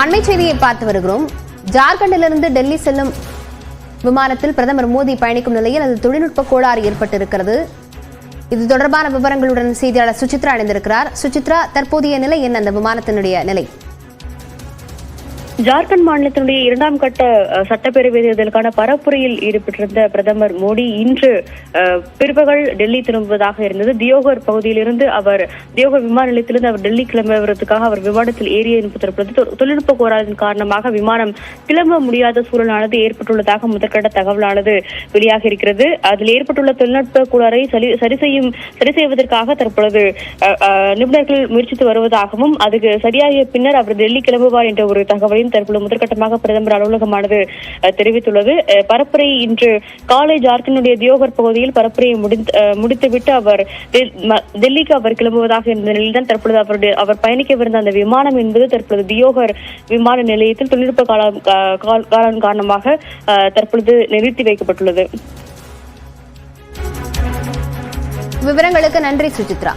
அண்மை செய்தியை பார்த்து வருகிறோம். ஜார்க்கண்டிலிருந்து டெல்லி செல்லும் விமானத்தில் பிரதமர் மோடி பயணிக்கும் நிலையில் அது தொழில்நுட்ப கோளாறு ஏற்பட்டிருக்கிறது. இது தொடர்பான விவரங்களுடன் செய்தியாளர் சுசித்ரா இணைந்திருக்கிறார். சுசித்ரா தற்போதைய நிலை என்ன? அந்த விமானத்தினுடைய நிலை? ஜார்க்கண்ட் மாநிலத்தினுடைய இரண்டாம் கட்ட சட்டப்பேரவை தேர்தலுக்கான பரப்புரையில் ஈடுபட்டிருந்த பிரதமர் மோடி இன்று பிற்பகல் டெல்லி திரும்புவதாக இருந்தது. தியோகர் பகுதியிலிருந்து அவர் தியோகர் விமான நிலையத்திலிருந்து அவர் டெல்லி கிளம்புவதற்காக அவர் விமானத்தில் ஏறிய என்பது தொ- தொழில்நுட்ப கோளாறின் காரணமாக விமானம் கிளம்ப முடியாத சூழலானது ஏற்பட்டுள்ளதாக முதற்கட்ட தகவலானது வெளியாக இருக்கிறது. அதில் ஏற்பட்டுள்ள தொழில்நுட்ப கோளாறை சரி சரி செய்யும் சரி செய்வதற்காக தற்பொழுது நிபுணர்கள் முயற்சித்து வருவதாகவும் அதுக்கு சரியாகிய பின்னர் அவர் டெல்லி கிளம்புவார் என்ற ஒரு தகவலையும் தற்பொழுது முதற்கட்டமாக பிரதமர் அலுவலகமானது தெரிவித்துள்ளது. பரப்புரை இன்று காலை ஜார்க்கண்டுடைய தியோகர் பகுதியில் பரப்புரையை முடித்து முடித்துவிட்டு அவர் டெல்லிக்கு அவர் கிளம்புவதாக இருந்த நிலையில்தான் தற்பொழுது அவருடைய அவர் பயணிக்கவிருந்த அந்த விமானம் என்பது தற்பொழுது தியோகர் விமான நிலையத்தில் தொழில்நுட்ப காலம் காலம் காரணமாக தற்பொழுது நிறுத்தி வைக்கப்பட்டுள்ளது. விவரங்களுக்கு நன்றி சுஜித்ரா